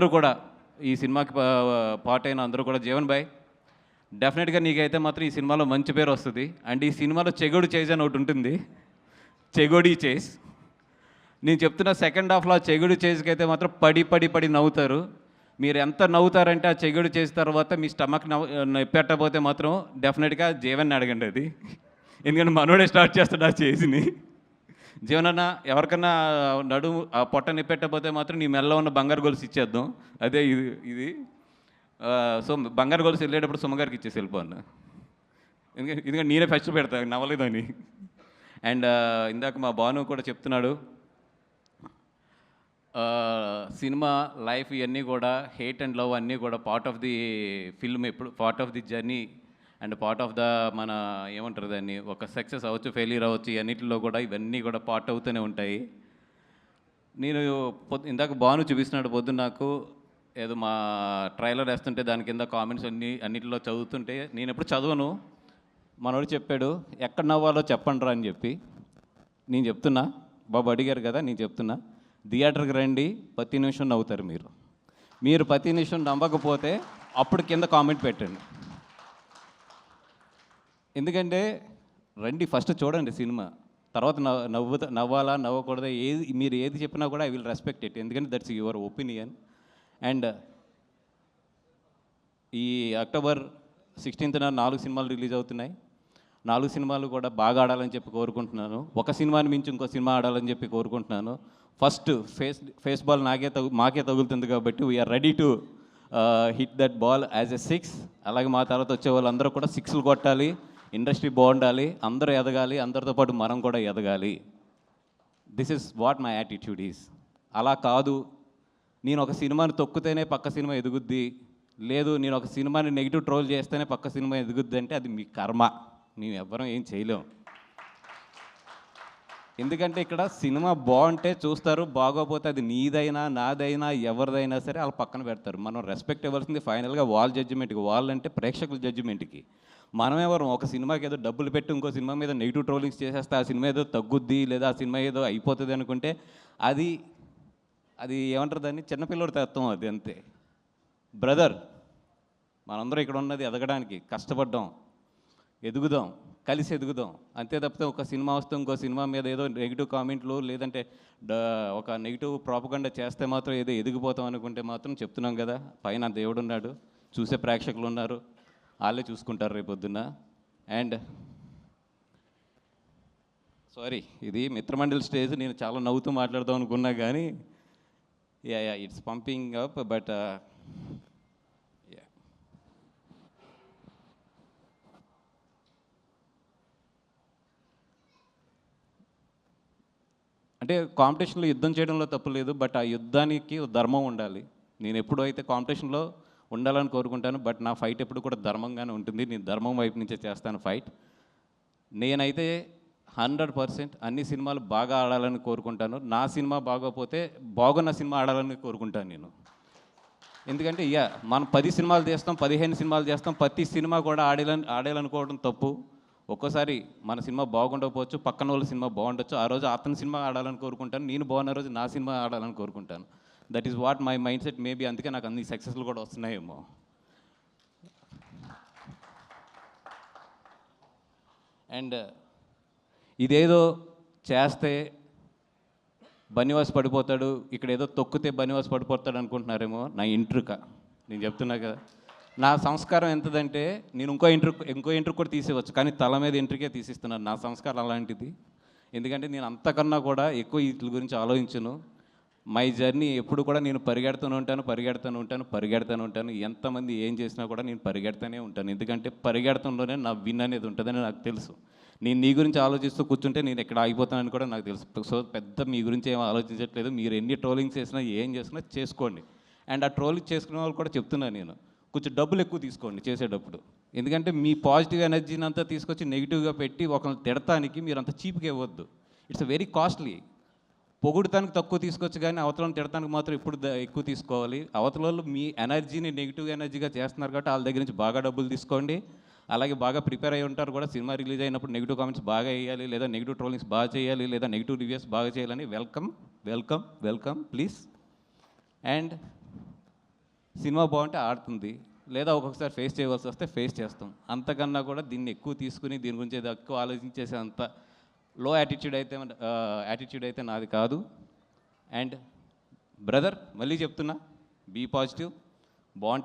అందరూ కూడా ఈ సినిమాకి పా- పార్ట్ అయిన అందరూ కూడా జీవన్ బాయ్ డెఫినెట్గా నీకైతే మాత్రం ఈ సినిమాలో మంచి పేరు వస్తుంది. అండ్ ఈ సినిమాలో చెగోడు చేజ్ అని ఒకటి ఉంటుంది. చెగోడి చేజ్. నేను చెప్తున్న సెకండ్ హాఫ్లో ఆ చెగుడు చేజ్కి అయితే మాత్రం పడి పడి పడి నవ్వుతారు. మీరు ఎంత నవ్వుతారంటే ఆ చెగుడు చేసిన తర్వాత మీ స్టమక్ నవ్వు నొప్పెట్టబోతే మాత్రం డెఫినెట్గా జీవన్ అడగండి అది. ఎందుకంటే మనోడే స్టార్ట్ చేస్తాడు ఆ చేసిని జీవనన్న ఎవరికన్నా నడుము ఆ పొట్ట నిప్పెట్టకపోతే మాత్రం నీ మెల్ల ఉన్న బంగారు గొలుసు ఇచ్చేద్దాం. అదే ఇది ఇది. సో బంగారు గొలుసు వెళ్ళేటప్పుడు సుమ్మగారికి ఇచ్చేసి వెళ్ళిపోను ఎందుకంటే ఎందుకంటే నేనే ఫస్ట్ పెడతా నవ్వలేదని అండ్ ఇందాక మా భాను కూడా చెప్తున్నాడు సినిమా లైఫ్ ఇవన్నీ కూడా హేట్ అండ్ లవ్ అన్నీ కూడా పార్ట్ ఆఫ్ ది ఫిల్మ్ ఎప్పుడు part of the journey and part of the మన ఏమంటారు దాన్ని? ఒక సక్సెస్ అవ్వచ్చు ఫెయిల్యూర్ అవ్వచ్చు అన్నిటిలో కూడా ఇవన్నీ కూడా పార్ట్ అవుతూనే ఉంటాయి. నేను పొద్దు ఇందాక బాను చూపిస్తున్నాడు పొద్దున్న నాకు ఏదో మా ట్రైలర్ వేస్తుంటే దాని కింద కామెంట్స్ అన్ని అన్నిటిలో చదువుతుంటే నేను ఎప్పుడు చదవను. మనోడు చెప్పాడు ఎక్కడ నవ్వాలో చెప్పండి రా అని చెప్పి. నేను చెప్తున్నా బాబు అడిగారు కదా నేను చెప్తున్నా థియేటర్కి రండి ప్రతి నిమిషం నవ్వుతారు మీరు. మీరు ప్రతి నిమిషం నవ్వకపోతే అప్పుడు కింద కామెంట్ పెట్టండి. ఎందుకంటే రండి ఫస్ట్ చూడండి సినిమా. తర్వాత నవ్వు నవ్వు నవ్వాలా నవ్వకూడదా ఏది మీరు ఏది చెప్పినా కూడా ఐ విల్ రెస్పెక్ట్ ఇట్. ఎందుకంటే దట్స్ యువర్ ఒపీనియన్. అండ్ ఈ అక్టోబర్ సిక్స్టీన్త్న నాలుగు సినిమాలు రిలీజ్ అవుతున్నాయి. నాలుగు సినిమాలు కూడా బాగా ఆడాలని చెప్పి కోరుకుంటున్నాను. ఒక సినిమాని మించి ఇంకో సినిమా ఆడాలని చెప్పి కోరుకుంటున్నాను. ఫస్ట్ ఫేస్ ఫేస్ బాల్ నాకే తగు మాకే తగులుతుంది కాబట్టి we are ready to hit that ball as a six అలాగే మా తర్వాత వచ్చే వాళ్ళందరూ కూడా సిక్స్లు కొట్టాలి. ఇండస్ట్రీ బాగుండాలి అందరూ ఎదగాలి అందరితో పాటు మనం కూడా ఎదగాలి. This is what my attitude is అలా కాదు. నేను ఒక సినిమాని తొక్కితేనే పక్క సినిమా ఎదుగుద్ది. లేదు నేను ఒక సినిమాని నెగిటివ్ ట్రోల్ చేస్తేనే పక్క సినిమా ఎదుగుద్ది అంటే అది మీ కర్మ. మేము ఎవ్వరం ఏం చేయలేం. ఎందుకంటే ఇక్కడ సినిమా బాగుంటే చూస్తారు బాగోపోతే అది నీదైనా నాదైనా ఎవరిదైనా సరే వాళ్ళు పక్కన పెడతారు. మనం రెస్పెక్ట్ ఇవ్వాల్సింది ఫైనల్గా వాళ్ళ జడ్జిమెంట్కి వాళ్ళంటే ప్రేక్షకుల జడ్జిమెంట్కి మనం ఎవరు? ఒక సినిమాకి ఏదో డబ్బులు పెట్టి ఇంకో సినిమా మీద నెగిటివ్ ట్రోలింగ్స్ చేసేస్తే ఆ సినిమా ఏదో తగ్గుద్ది లేదా ఆ సినిమా ఏదో అయిపోతుంది అనుకుంటే అది అది ఏమంటారు దాన్ని? చిన్నపిల్లడి తత్వం అది అంతే. బ్రదర్ మనందరం ఇక్కడ ఉన్నది ఎదగడానికి కష్టపడ్డాం ఎదుగుదాం. కలిసి ఎదుగుదాం. అంతే తప్పితే ఒక సినిమా వస్తే ఇంకో సినిమా మీద ఏదో నెగిటివ్ కామెంట్లు లేదంటే ఒక నెగిటివ్ ప్రాపగండ చేస్తే మాత్రం ఏదో ఎదిగిపోతాం అనుకుంటే మాత్రం చెప్తున్నాం కదా. పైన దేవుడు ఉన్నాడు చూసే ప్రేక్షకులు ఉన్నారు వాళ్ళే చూసుకుంటారు రేపొద్దున్న అండ్ సారీ ఇది మిత్రమండలి స్టేజ్ నేను చాలా నవ్వుతూ మాట్లాడదాం అనుకున్నా కానీ yeah yeah it's pumping up but అంటే కాంపిటీషన్లో యుద్ధం చేయడంలో తప్పు లేదు బట్ ఆ యుద్ధానికి ధర్మం ఉండాలి. నేను ఎప్పుడు అయితే కాంపిటీషన్లో ఉండాలని కోరుకుంటాను బట్ నా ఫైట్ ఎప్పుడు కూడా ధర్మంగానే ఉంటుంది. నేను ధర్మం వైపు నుంచే చేస్తాను ఫైట్. నేనైతే హండ్రెడ్ పర్సెంట్ అన్ని సినిమాలు బాగా ఆడాలని కోరుకుంటాను. నా సినిమా బాగోపోతే బాగున్న సినిమా ఆడాలని కోరుకుంటాను నేను. ఎందుకంటే ఇక మనం పది సినిమాలు చేస్తాం పదిహేను సినిమాలు చేస్తాం ప్రతి సినిమా కూడా ఆడేలని ఆడేయాలనుకోవడం తప్పు. ఒక్కోసారి మన సినిమా బాగుండకపోవచ్చు పక్కన వాళ్ళ సినిమా బాగుండొచ్చు ఆ రోజు అతని సినిమా ఆడాలని కోరుకుంటాను నేను బాగున్న రోజు నా సినిమా ఆడాలని కోరుకుంటాను. That is what my mindset maybe అందుకే నాకు అన్ని సక్సెస్లు కూడా వస్తున్నాయేమో. అండ్ ఇదేదో చేస్తే బనివాస్ పడిపోతాడు ఇక్కడ ఏదో తొక్కితే బనివాస్ పడిపోతాడు అనుకుంటున్నారేమో నా ఇంట్రుక. నేను చెప్తున్నా కదా. నా సంస్కారం ఎంతదంటే నేను ఇంకో ఇంటర్ ఇంకో ఇంటర్ కూడా తీసేవచ్చు కానీ తల మీద ఇంటర్కే తీసిస్తున్నాను నా సంస్కారం అలాంటిది. ఎందుకంటే నేను అంతకన్నా కూడా ఎక్కువ వీటి గురించి ఆలోచించను. మై జర్నీ ఎప్పుడు కూడా నేను పరిగెడుతూనే ఉంటాను పరిగెడుతూనే ఉంటాను పరిగెడుతూనే ఉంటాను. ఎంతమంది ఏం చేసినా కూడా నేను పరిగెడుతూనే ఉంటాను. ఎందుకంటే పరిగెడతంలోనే నా విన్ అనేది ఉంటుందని నాకు తెలుసు. నేను నీ గురించి ఆలోచిస్తూ కూర్చుంటే నేను ఎక్కడ ఆగిపోతానని కూడా నాకు తెలుసు. సో పెద్ద మీ గురించి ఏం ఆలోచించట్లేదు. మీరు ఎన్ని ట్రోలింగ్స్ చేసినా ఏం చేసినా చేసుకోండి. అండ్ ఆ ట్రోలింగ్ చేసుకునే వాళ్ళు కూడా చెప్తున్నాను నేను. కొంచెం డబ్బులు ఎక్కువ తీసుకోండి చేసేటప్పుడు. ఎందుకంటే మీ పాజిటివ్ ఎనర్జీని అంతా తీసుకొచ్చి నెగిటివ్గా పెట్టి ఒకరిని తిడటానికి మీరు అంత చీప్గా ఇవ్వద్దు. It's very costly. పొగుడుతానికి తక్కువ తీసుకొచ్చు కానీ అవతలను తిడటానికి మాత్రం ఇప్పుడు ఎక్కువ తీసుకోవాలి. అవతల వాళ్ళు మీ ఎనర్జీని నెగిటివ్ ఎనర్జీగా చేస్తున్నారు కాబట్టి వాళ్ళ దగ్గర నుంచి బాగా డబ్బులు తీసుకోండి. అలాగే బాగా ప్రిపేర్ అయి ఉంటారు కూడా. సినిమా రిలీజ్ అయినప్పుడు నెగిటివ్ కామెంట్స్ బాగా వేయాలి లేదా నెగిటివ్ ట్రోలింగ్స్ బాగా చేయాలి లేదా నెగిటివ్ రివ్యూస్ బాగా చేయాలని welcome welcome welcome please. And cinema బాగుంటే ఆడుతుంది. లేదా ఒక్కొక్కసారి ఫేస్ చేయవలసి వస్తే ఫేస్ చేస్తాం. అంతకన్నా కూడా దీన్ని ఎక్కువ తీసుకుని దీని గురించి ఎక్కువ ఆలోచించేసే అంత లో యాటిట్యూడ్ అయితే యాటిట్యూడ్ అయితే నాది కాదు. అండ్ బ్రదర్ మళ్ళీ చెప్తున్నా బీ పాజిటివ్ బాగుంటే